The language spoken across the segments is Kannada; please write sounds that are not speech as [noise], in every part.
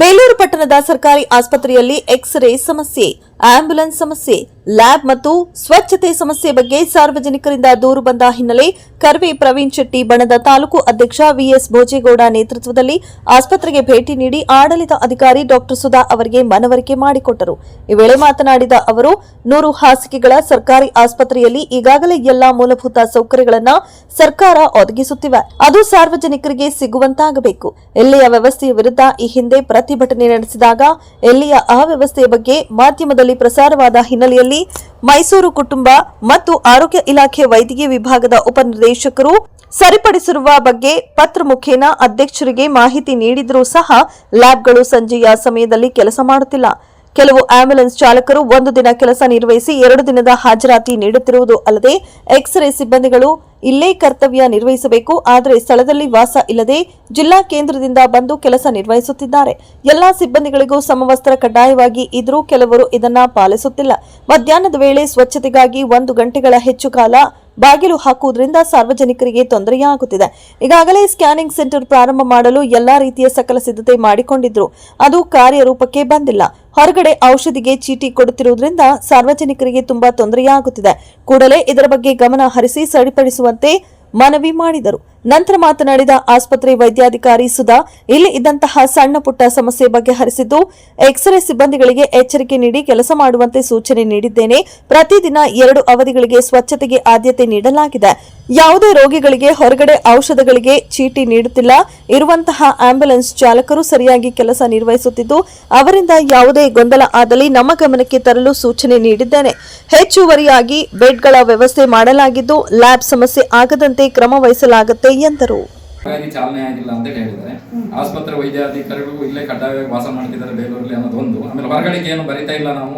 ಬೇಲೂರು ಪಟ್ಟಣದ ಸರ್ಕಾರಿ ಆಸ್ಪತ್ರೆಯಲ್ಲಿ ಎಕ್ಸ್ರೇ ಸಮಸ್ಯೆ, ಆಂಬ್ಯುಲೆನ್ಸ್ ಸಮಸ್ಯೆ, ಲ್ಯಾಬ್ ಮತ್ತು ಸ್ವಚ್ಛತೆ ಸಮಸ್ಯೆ ಬಗ್ಗೆ ಸಾರ್ವಜನಿಕರಿಂದ ದೂರು ಬಂದ ಹಿನ್ನೆಲೆ ಕರ್ವಿ ಪ್ರವೀಣ್ ಶೆಟ್ಟಿ ಬಣದ ತಾಲೂಕು ಅಧ್ಯಕ್ಷ ವಿಎಸ್ ಭೋಜೇಗೌಡ ನೇತೃತ್ವದಲ್ಲಿ ಆಸ್ಪತ್ರೆಗೆ ಭೇಟಿ ನೀಡಿ ಆಡಳಿತ ಅಧಿಕಾರಿ ಡಾಕ್ಟರ್ ಸುಧಾ ಅವರಿಗೆ ಮನವರಿಕೆ ಮಾಡಿಕೊಟ್ಟರು. ಈ ವೇಳೆ ಮಾತನಾಡಿದ ಅವರು, ನೂರು ಹಾಸಿಗೆಗಳ ಸರ್ಕಾರಿ ಆಸ್ಪತ್ರೆಯಲ್ಲಿ ಈಗಾಗಲೇ ಎಲ್ಲಾ ಮೂಲಭೂತ ಸೌಕರ್ಯಗಳನ್ನು ಸರ್ಕಾರ ಒದಗಿಸುತ್ತಿವೆ. ಅದು ಸಾರ್ವಜನಿಕರಿಗೆ ಸಿಗುವಂತಾಗಬೇಕು. ಇಲ್ಲಿಯ ವ್ಯವಸ್ಥೆಯ ವಿರುದ್ಧ ಈ ಹಿಂದೆ ಪ್ರತಿಭಟನೆ ನಡೆಸಿದಾಗ ಎಲ್ಲಿಯ ಅವ್ಯವಸ್ಥೆಯ ಬಗ್ಗೆ ಮಾಧ್ಯಮದಲ್ಲಿ ಪ್ರಸಾರವಾದ ಹಿನ್ನೆಲೆಯಲ್ಲಿ ಮೈಸೂರು ಕುಟುಂಬ ಮತ್ತು ಆರೋಗ್ಯ ಇಲಾಖೆ ವೈದ್ಯಕೀಯ ವಿಭಾಗದ ಉಪನಿರ್ದೇಶಕರು ಸರಿಪಡಿಸಿರುವ ಬಗ್ಗೆ ಪತ್ರ ಮುಖೇನ ಅಧ್ಯಕ್ಷರಿಗೆ ಮಾಹಿತಿ ನೀಡಿದರೂ ಸಹ ಲ್ಯಾಬ್ಗಳು ಸಂಜೆಯ ಸಮಯದಲ್ಲಿ ಕೆಲಸ ಮಾಡುತ್ತಿಲ್ಲ. ಕೆಲವು ಆಂಬ್ಯುಲೆನ್ಸ್ ಚಾಲಕರು ಒಂದು ದಿನ ಕೆಲಸ ನಿರ್ವಹಿಸಿ ಎರಡು ದಿನದ ಹಾಜರಾತಿ ನೀಡುತ್ತಿರುವುದು ಅಲ್ಲದೆ ಎಕ್ಸ್ರೇ ಸಿಬ್ಬಂದಿಗಳು ಇಲ್ಲೇ ಕರ್ತವ್ಯ ನಿರ್ವಹಿಸಬೇಕು, ಆದರೆ ಸ್ಥಳದಲ್ಲಿ ವಾಸ ಇಲ್ಲದೆ ಜಿಲ್ಲಾ ಕೇಂದ್ರದಿಂದ ಬಂದು ಕೆಲಸ ನಿರ್ವಹಿಸುತ್ತಿದ್ದಾರೆ. ಎಲ್ಲಾ ಸಿಬ್ಬಂದಿಗಳಿಗೂ ಸಮವಸ್ತ್ರ ಕಡ್ಡಾಯವಾಗಿ ಇದ್ರೂ ಕೆಲವರು ಇದನ್ನ ಪಾಲಿಸುತ್ತಿಲ್ಲ. ಮಧ್ಯಾಹ್ನದ ವೇಳೆ ಸ್ವಚ್ಛತೆಗಾಗಿ ಒಂದು ಗಂಟೆಗಳ ಹೆಚ್ಚು ಕಾಲ ಬಾಗಿಲು ಹಾಕುವುದರಿಂದ ಸಾರ್ವಜನಿಕರಿಗೆ ತೊಂದರೆಯಾಗುತ್ತಿದೆ. ಈಗಾಗಲೇ ಸ್ಕ್ಯಾನಿಂಗ್ ಸೆಂಟರ್ ಪ್ರಾರಂಭ ಮಾಡಲು ಎಲ್ಲಾ ರೀತಿಯ ಸಕಲ ಸಿದ್ಧತೆ ಮಾಡಿಕೊಂಡಿದ್ರು. ಅದು ಕಾರ್ಯರೂಪಕ್ಕೆ ಬಂದಿಲ್ಲ. ಹೊರಗಡೆ ಔಷಧಿಗೆ ಚೀಟಿ ಕೊಡುತ್ತಿರುವುದರಿಂದ ಸಾರ್ವಜನಿಕರಿಗೆ ತುಂಬಾ ತೊಂದರೆಯಾಗುತ್ತಿದೆ. ಕೂಡಲೇ ಇದರ ಬಗ್ಗೆ ಗಮನ ಹರಿಸಿ ಸರಿಪಡಿಸುವಂತೆ ಮನವಿ ಮಾಡಿದರು. ನಂತರ ಮಾತನಾಡಿದ ಆಸ್ಪತ್ರೆ ವೈದ್ಯಾಧಿಕಾರಿ ಸುಧಾ ಇಲ್ಲಿ ಇದ್ದಂತಹ ಸಣ್ಣ ಪುಟ್ಟ ಸಮಸ್ಯೆ ಬಗೆಹರಿಸಿದ್ದು ಎಕ್ಸ್ರೇ ಸಿಬ್ಬಂದಿಗಳಿಗೆ ಎಚ್ಚರಿಕೆ ನೀಡಿ ಕೆಲಸ ಮಾಡುವಂತೆ ಸೂಚನೆ ನೀಡಿದ್ದೇನೆ. ಪ್ರತಿದಿನ ಎರಡು ಅವಧಿಗಳಿಗೆ ಸ್ವಚ್ಛತೆಗೆ ಆದ್ಯತೆ ನೀಡಲಾಗಿದೆ. ಯಾವುದೇ ರೋಗಿಗಳಿಗೆ ಹೊರಗಡೆ ಔಷಧಗಳಿಗೆ ಚೀಟಿ ನೀಡುತ್ತಿಲ್ಲ. ಇರುವಂತಹ ಆಂಬ್ಯುಲೆನ್ಸ್ ಚಾಲಕರು ಸರಿಯಾಗಿ ಕೆಲಸ ನಿರ್ವಹಿಸುತ್ತಿದ್ದು, ಅವರಿಂದ ಯಾವುದೇ ಗೊಂದಲ ಆದಲ್ಲಿ ನಮ್ಮ ಗಮನಕ್ಕೆ ತರಲು ಸೂಚನೆ ನೀಡಿದ್ದೇನೆ. ಹೆಚ್ಚುವರಿಯಾಗಿ ಬೆಡ್ಗಳ ವ್ಯವಸ್ಥೆ ಮಾಡಲಾಗಿದ್ದು, ಲ್ಯಾಬ್ ಸಮಸ್ಯೆ ಆಗದಂತೆ ಕ್ರಮ ವಹಿಸಲಾಗುತ್ತೆ ಎಂದರು. ಚಾಲನೆ ಆಗಿಲ್ಲ ಅಂತ ಹೇಳಿದ್ರೆ ಆಸ್ಪತ್ರೆ ವೈದ್ಯಾಧಿಕಾರಿಗಳು ಇಲ್ಲೇ ಕಡ್ಡಾಯವಾಗಿ ವಾಸ ಮಾಡ್ತಿದ್ದಾರೆ ಬೇಲೂರಲ್ಲಿ ಅನ್ನೋದು ಒಂದು. ಆಮೇಲೆ ಹೊರಗಡೆಗೆ ಏನು ಬರಿತಾ ಇಲ್ಲ ನಾವು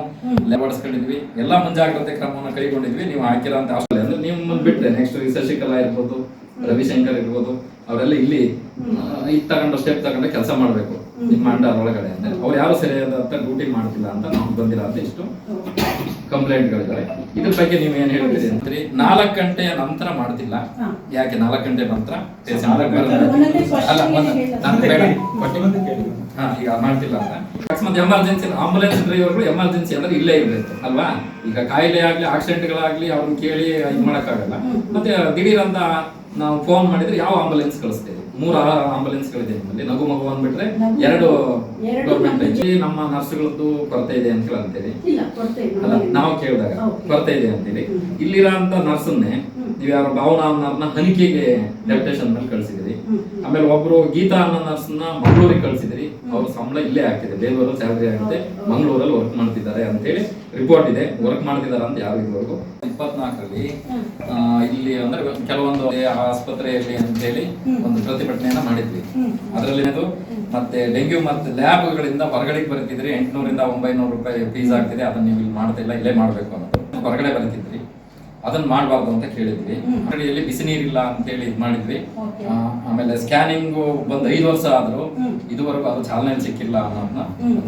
ಲೆಬಡಿಸ್ಕೊಂಡಿದ್ವಿ ಎಲ್ಲ ಮುಂಜಾಗ್ರತೆ ಕ್ರಮವನ್ನು ಕೈಗೊಂಡಿದ್ವಿ. ನೀವು ಹಾಕಿರೋ ಅಂತ ಆಸ್ಪತ್ರೆ. ಅಂದ್ರೆ ನಿಮ್ಮನ್ನು ಬಿಟ್ಟರೆ ನೆಕ್ಸ್ಟ್ ಶಶಿಕಲಾ ಇರ್ಬೋದು, ರವಿಶಂಕರ್ ಇರ್ಬೋದು, ಅವರೆಲ್ಲ ಇಲ್ಲಿ ಇದು ತಗೊಂಡು ಸ್ಟೆಪ್ ತಗೊಂಡು ಕೆಲಸ ಮಾಡಬೇಕು. ನಿಮ್ಮ ಅಂಡರ್ ಒಳಗಡೆ. ಅಂದ್ರೆ ಅವ್ರು ಯಾರು ಸರಿಯಾದ ಡ್ಯೂಟಿ ಮಾಡ್ತಿಲ್ಲ ಅಂತ ನಮ್ಗೆ ಬಂದಿಲ್ಲ ಅಂತ ಇಷ್ಟು ಕಂಪ್ಲೇಂಟ್ಗಳಿದ್ದಾರೆ ಇದ್ರ ಬಗ್ಗೆ ನೀವು ಏನ್ ಹೇಳ್ತೀರಿ ಅಂತೀರಿ ನಾಲ್ಕು ಗಂಟೆಯ ನಂತರ ಮಾಡ್ತಿಲ್ಲ. ಯಾಕೆ ನಾಲ್ಕು ಗಂಟೆ ನಂತರ? ಅಲ್ಲ ಬೇಡ. ಮಾಡ್ತಿಲ್ಲ ಅಂತ. ಅಕಸ್ಮಾತ್ ಎಮರ್ಜೆನ್ಸಿ ಆಂಬುಲೆನ್ಸ್ ಡ್ರೈವರ್ಗಳು ಎಮರ್ಜೆನ್ಸಿ ಅಂದ್ರೆ ಇಲ್ಲೇ ಇರ್ಬೇಕು ಅಲ್ವಾ? ಈಗ ಕಾಯಿಲೆ ಆಗಲಿ ಆಕ್ಸಿಡೆಂಟ್ಗಳಾಗಲಿ ಅವ್ರನ್ನ ಕೇಳಿ ಇದು ಮಾಡೋಕ್ಕಾಗಲ್ಲ. ಮತ್ತೆ ದಿಢೀರಂತ ನಾವು ಫೋನ್ ಮಾಡಿದ್ರೆ ಯಾವ ಆಂಬುಲೆನ್ಸ್ ಕಳಿಸ್ತೇವೆ? ಮೂರು ಆಂಬುಲೆನ್ಸ್ ಗಳಿದೆ ನಮ್ಮಲ್ಲಿ. ನಗು ಮಗು ಅಂದ್ಬಿಟ್ರೆ ಎರಡು ಗೌರ್ಮೆಂಟ್ ನಮ್ಮ ನರ್ಸ್ಗಳದ್ದು ಕೊರತೆ ಇದೆ ಅಂತ ಹೇಳಿ ಇಲ್ಲ ಕೊಡ್ತಾ ಅಲ್ಲ ನಾವು ಕೇಳಿದಾಗ. ಕೊರತೆ ಇದೆ ಅಂತೇಳಿ ಇಲ್ಲಿರೋ ನರ್ಸನ್ನೇ. ನೀವು ಯಾರು ಭಾವನಾ ಅನ್ನೋರ್ನ ಹನಿಕೆಗೆ ಡೆಪ್ಟೇಷನ್ ಮೇಲೆ ಕಳಿಸಿದ್ರಿ ಆಮೇಲೆ ಒಬ್ರು ಗೀತಾ ಅನ್ನೋ ನರ್ಸ್ನ ಮಂಗಳೂರಿಗೆ ಕಳಿಸಿದ್ರಿ ಅವ್ರ ಸಂಬಳ ಇಲ್ಲೇ ಆಗ್ತಿದೆ. ಬೇಲೂರು ಸ್ಯಾಲರಿ ಆಗುತ್ತೆ. ಮಂಗಳೂರಲ್ಲಿ ವರ್ಕ್ ಮಾಡ್ತಿದ್ದಾರೆ ಅಂತೇಳಿ ರಿಪೋರ್ಟ್ ಇದೆ. ವರ್ಕ್ ಮಾಡ್ತಿದ್ದಾರೆ ಅಂತ ಯಾರು ಇದುವರೆಗೂ? ಇಪ್ಪತ್ನಾಲ್ಕರಲ್ಲಿ. ಇಲ್ಲಿ ಅಂದ್ರೆ ಕೆಲವೊಂದು ಆಸ್ಪತ್ರೆಯಲ್ಲಿ ಅಂತ ಹೇಳಿ ಒಂದು ಪ್ರತಿಭಟನೆಯನ್ನ ಮಾಡಿದ್ವಿ. ಅದರಲ್ಲಿ ಅದು? ಮತ್ತೆ ಡೆಂಗ್ಯೂ ಮತ್ತೆ ಲ್ಯಾಬ್ಗಳಿಂದ ಹೊರಗಡೆಗೆ ಬರ್ತಿದ್ರಿ. ಎಂಟುನೂರಿಂದ ಒಂಬೈನೂರು ರೂಪಾಯಿ ಫೀಸ್ ಆಗ್ತಿದೆ. ಅದನ್ನ ನೀವು ಇಲ್ಲಿ ಮಾಡ್ತಿಲ್ಲ ಇಲ್ಲೇ ಮಾಡ್ಬೇಕು ಅನ್ನೋದು. ಹೊರಗಡೆ ಬರ್ತಿದ್ರಿ. ಅದನ್ನ ಮಾಡಬಾರ್ದು ಅಂತ ಕೇಳಿದ್ವಿ. ಅಂಗಡಿಯಲ್ಲಿ ಬಿಸಿ ನೀರಿಲ್ಲ ಅಂತೇಳಿ ಇದು ಮಾಡಿದ್ವಿ. ಆಮೇಲೆ ಸ್ಕ್ಯಾನಿಂಗ್ ಬಂದು ಐದು ವರ್ಷ ಆದ್ರೂ. ಇದುವರೆಗೂ ಅದು ಚಾಲನೆ ಸಿಕ್ಕಿಲ್ಲ ಅನ್ನೋದನ್ನ.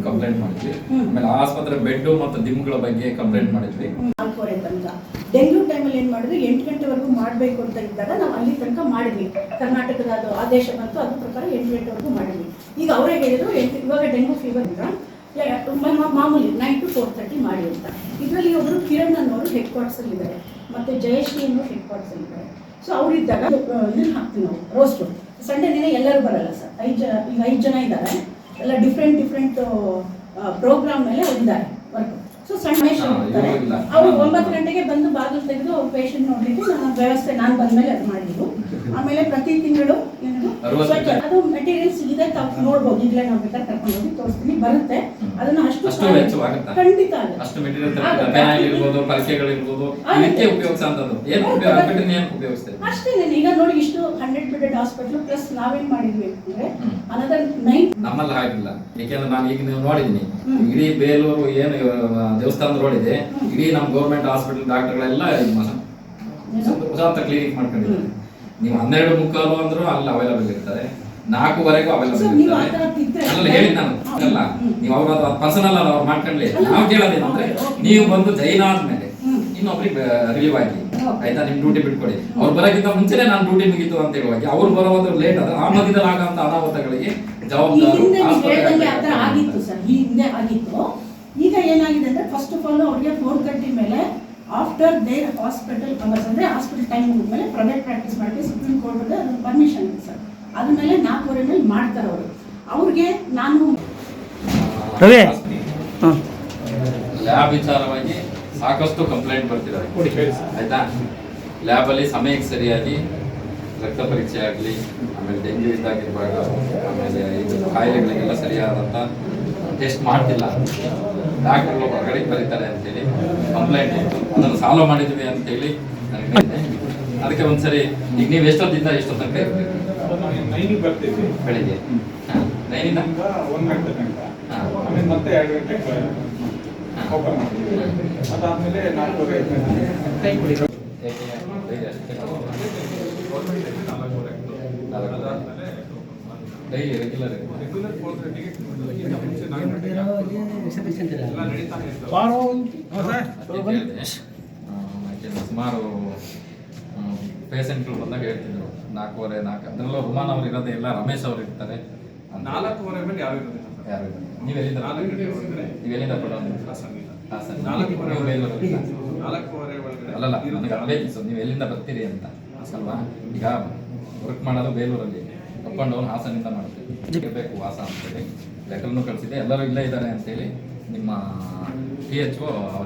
ಕಂಪ್ಲೇಂಟ್ ಮಾಡಿದ್ವಿ. ಆಮೇಲೆ ಆಸ್ಪತ್ರೆ ಬೆಡ್ ಮತ್ತು ದಿಮ್ಗಳ ಬಗ್ಗೆ ಕಂಪ್ಲೇಂಟ್ ಮಾಡಿದ್ವಿ. ನಾಲ್ಕೂವರೆ ತನಕ ಡೆಂಗ್ಯೂ ಟೈಮಲ್ಲಿ ಏನು ಮಾಡಿದ್ವಿ? ಎಂಟು ಗಂಟೆವರೆಗೂ ಮಾಡಬೇಕು ಅಂತ ಇದ್ದಾಗ ನಾವು ಅಲ್ಲಿ ತನಕ ಮಾಡಿದ್ವಿ. ಕರ್ನಾಟಕದ ಅದು ಆದೇಶ ಬಂತು ಅದ್ರ ಪ್ರಕಾರ ಎಂಟು ಗಂಟೆವರೆಗೂ ಮಾಡಿದ್ವಿ. ಈಗ ಅವರೇ ಹೇಳಿದ್ರು ಎಂಟು ಇವಾಗ ಡೆಂಗ್ಯೂ ಫೀವರ್ ಇಲ್ಲ ಮಾಮೂಲಿ ನೈನ್ ಟು ಫೋರ್ ತರ್ಟಿ ಮಾಡಿ ಅಂತ. ಇದರಲ್ಲಿ ಒಬ್ಬರು ಕಿರಣ್ ಅನ್ನೋರು ಹೆಡ್ ಕ್ವಾರ್ಟರ್ಸಲ್ಲಿ ಇದ್ದಾರೆ. ಮತ್ತು ಜಯಶ್ರೀ ಹೆಡ್ಕ್ವಾರ್ಟರ್ಸ್ ಇದ್ದಾರೆ ಸೊ ಅವರಿದ್ದಾಗ ಇದನ್ನು ಹಾಕ್ತೀವಿ ನಾವು ರೋಸ್ಟು ಸಂಡೇ ದಿನ ಎಲ್ಲರೂ ಬರಲ್ಲ ಸರ್ ಐದು ಜನ ಈಗ ಐದು ಜನ ಇದ್ದಾರೆ. ಎಲ್ಲ ಡಿಫ್ರೆಂಟ್ ಡಿಫ್ರೆಂಟ್ ಪ್ರೋಗ್ರಾಮ್ ಮೇಲೆ ಇದ್ದಾರೆ ವರ್ಕ್ ಸೊ ಸಣ್ಣ ಹೋಗ್ತಾರೆ ಅವರು ಇರ್ತಾರೆ. ಇವ್ರು ಅವ್ರು ಒಂಬತ್ತು ಗಂಟೆಗೆ ಬಂದು ಬಾಗಿಲು ತೆಗೆದು ಅವ್ರ ಪೇಷಂಟ್ ನೋಡಲಿಕ್ಕೆ ನಾನು ವ್ಯವಸ್ಥೆ ನಾನು ಬಂದ್ಮೇಲೆ ಅದು ಮಾಡಿದ್ರು [laughs] ಆಮೇಲೆ ಪ್ರತಿ ತಿಂಗಳು ಅದು ಮೆಟೀರಿಯಲ್ಸ್ ಇದೆ ತಾವು ನೋಡ್ಬೋದು ಈಗಲೇ ನಾವು ಬೇಕಾದ್ರೆ ಕರ್ಕೊಂಡು ಹೋಗಿ ತೋರಿಸ್ತೀನಿ ಬರುತ್ತೆ ಅದನ್ನ ಅಷ್ಟು ಅಷ್ಟು ವೆಚ್ಚವಾಗುತ್ತಾ? ಖಂಡಿತ ಆಗುತ್ತೆ. ಅಷ್ಟು ಮೆಟೀರಿಯಲ್ ಆಗುತ್ತೆ. ಪೆನಾಯಿಲ್ ಇರ್ಬೋದು ಪರಿಚಯಗಳಿರ್ಬೋದು ಆಗುತ್ತೆ. ಇದಕ್ಕೆ ಉಪಯೋಗಿಸಂತದ್ದು ಏನು ಹೌದು. ಬಿಟ್ಟರೆ ಏನು ಉಪಯೋಗಿಸ್ತೇವೆ ಅಷ್ಟೇನೆ ಈಗ ನೋಡಿ ಇಷ್ಟು ಹಂಡ್ರೆಡ್ ಬೆಡೆಡ್ ಹಾಸ್ಪಿಟಲ್ ಪ್ಲಸ್ ನಾವೇನ್ ಮಾಡಿದ್ವಿ ಅಂದ್ರೆ ಹ್ಮ್. ಅನದರ್ ನೈನ್ ನಮ್ಮಲ್ಲಿ ಹಾಗಿಲ್ಲ ಯಾಕೆಂದ್ರೆ ನಾನು ಈಗ ನೀವು ನೋಡಿದ್ದೀನಿ. ಇಡೀ ಬೇಲೂರು ಏನು ದೇವಸ್ಥಾನ ರೋಡ್ ಇದೆ. ಇಡೀ ನಮ್ಮ ಗೌರ್ಮೆಂಟ್ ಹಾಸ್ಪಿಟಲ್ ಡಾಕ್ಟರ್ಗಳೆಲ್ಲ ಕ್ಲಿನಿಕ್ ಮಾಡ್ಕೊಂಡಿದ್ದಾರೆ. ನೀವು ಹನ್ನೆರಡು ಮುಕ್ಕಾಲು ಅಂದ್ರೂ ಅಲ್ಲಿ ಅವೈಲಬಲ್ ಇರ್ತಾರೆ ನಾಲ್ಕುವರೆಗೂ ಅವೈಲಬಲ್ ಇರ್ತಾರೆ ಅಲ್ಲ ಹೇಳಿ ನಾನು. ಅಲ್ಲ. ನೀವು ಅವ್ರ ಪರ್ಸನಲ್ ಅಲ್ಲ ಅವ್ರು ಮಾಡ್ಕೊಂಡ್ಲಿ. ನಾವು ಕೇಳೋದೇನಂದ್ರೆ. ನೀವು ಬಂದು ಜೈನ ಆದ್ಮೇಲೆ ಇನ್ನೊಬ್ಬರಿಗೆ ಇನ್ನೊಬ್ರಿಗೆ ರಿಲೀವ್ ಆಗಿ. ಆಯ್ತಾ ನಿಮ್ ಡ್ಯೂಟಿ ಬಿಟ್ಕೊಡಿ ಅವ್ರು ಬರೋಕ್ಕಿಂತ ಮುಂಚೆನೆ ನಾನು ಡ್ಯೂಟಿ ಮುಗಿತು ಅಂತ ಹೇಳುವಾಗ ಅವ್ರು ಬರೋದ್ರ ಲೇಟ್ ಆದ್ರೆ ಆ ಮಧ್ಯದಲ್ಲಿ ಆಗಂತ ಅನಾಹುತಗಳಿಗೆ ಜವಾಬ್ದಾರಿ ಈಗ ಏನಾಗಿದೆ ಅಂದ್ರೆ ಫಸ್ಟ್ ಆಫ್ ಆಲ್ ಅವ್ರಿಗೆ ಫೋರ್ ಮೇಲೆ ಆಫ್ಟರ್ ದೇರ್ ಹಾಸ್ಪಿಟಲ್ ಅವರ್ಸ್ ಅಂದ್ರೆ ಹಾಸ್ಪಿಟಲ್ ಟೈಮ್ ಮುಗಿದ್ಮೇಲೆ ಪ್ರೈವೇಟ್ ಪ್ರಾಕ್ಟೀಸ್ ಮಾಡಿ ಸುಪ್ರೀಂ ಕೋರ್ಟ್ ಅದು ಪರ್ಮಿಷನ್ ಇದೆ ಸರ್ ಅದ್ಮೇಲೆ ನಾಲ್ಕೂವರೆ ಮೇಲೆ ಮಾಡ್ತಾರೆ ಅವರು. ಅವ್ರಿಗೆ ನಾನು ರವಿ. ಲ್ಯಾಬ್ ವಿಚಾರವಾಗಿ ಸಾಕಷ್ಟು ಕಂಪ್ಲೇಂಟ್ ಬರ್ತಿದ್ದಾರೆ ಆಯ್ತಾ? ಲ್ಯಾಬಲ್ಲಿ ಸಮಯಕ್ಕೆ ಸರಿಯಾಗಿ ರಕ್ತ ಪರೀಕ್ಷೆ ಆಗಲಿ ಆಮೇಲೆ ಡೆಂಗ್ಯೂ ಇದ್ದಾಗಿರ್ಬಾರ್ದು ಆಮೇಲೆ ಇದು ಕಾಯಿಲೆಗಳಿಗೆಲ್ಲ ಸರಿಯಾದಂಥ ಟೆಸ್ಟ್ ಮಾಡ್ತಿಲ್ಲ. ಡಾಕ್ಟರ್ಗಳು ಹೊರಗಡೆ ಬರೀತಾರೆ ಅಂತೇಳಿ ಕಂಪ್ಲೇಂಟ್ ಇತ್ತು ಅದನ್ನು ಸಾಲ್ವ್ ಮಾಡಿದ್ವಿ ಅಂತೇಳಿ ನನಗೆ ಅದಕ್ಕೆ ಒಂದ್ಸರಿ ಈಗ ನೀವು ಎಷ್ಟೊತ್ತಿಂದ ಎಷ್ಟೋ ತನಕ ಬೆಳಿಗ್ಗೆ ನೈನಿಂದ ಒಂದ್ ಗಂಟೆ ತನಕ ಹಾಂ ಆಮೇಲೆ ಮತ್ತೆ ಎರಡು ಗಂಟೆ ಓಪನ್ ಮಾಡ್ತೀವಿ ಅದಾದ್ಮೇಲೆ ನಾಲ್ಕೂವರೆ ಐದು ಗಂಟೆ ಡೈಲಿ ರೆಗ್ಯುಲರ್ ರೆಗ್ಯುಲರ್. ಸುಮಾರು ಪೇಷಂಟ್ಗಳು ಬಂದಾಗ ಹೇಳ್ತಿದ್ರು. ನಾಲ್ಕೂವರೆ ನಾಲ್ಕು ಅದರಲ್ಲೂ ರುಮಾನ್ ಅವ್ರು ಇರೋದೇ ಎಲ್ಲ ರಮೇಶ್ ಅವ್ರು ಇರ್ತಾರೆ. ನಾಲ್ಕೂವರೆ ಮೇಲೆ ಯಾರು ಇರೋದಿಲ್ಲ. ಯಾರು ಇಲ್ಲ. ನೀವು ಎಲ್ಲಿಂದ ನಾಲ್ಕು ಗಂಟೆ ಒಳಗಡೆ. ನೀವು ಎಲ್ಲಿಂದ ಕೊಡೋದು ಹಾಸನಿಂದ. ಹಾಸನ. ನಾಲ್ಕೂವರೆ ಅಲ್ಲಲ್ಲ. ನನಗೆ ಅದೇ ನೀವು ಎಲ್ಲಿಂದ ಬರ್ತೀರಿ ಅಂತ. ಅಲ್ವಾ? ಈಗ ವರ್ಕ್ ಮಾಡೋದು ಬೇಲೂರಲ್ಲಿ ಅಪ್ ಆ್ಯಂಡ್ ಡೌನ್ ಹಾಸನಿಂದ ಮಾಡ್ತೀವಿ. ಇರಬೇಕು ವಾಸ ಅಂತೇಳಿ ಲೆಟರ್ನು ಕಳಿಸಿದೆ ಎಲ್ಲರೂ ಇಲ್ಲೇ ಇದ್ದಾರೆ ಅಂತೇಳಿ ನಿಮ್ಮ ಪಿ ಎಚ್ ಒ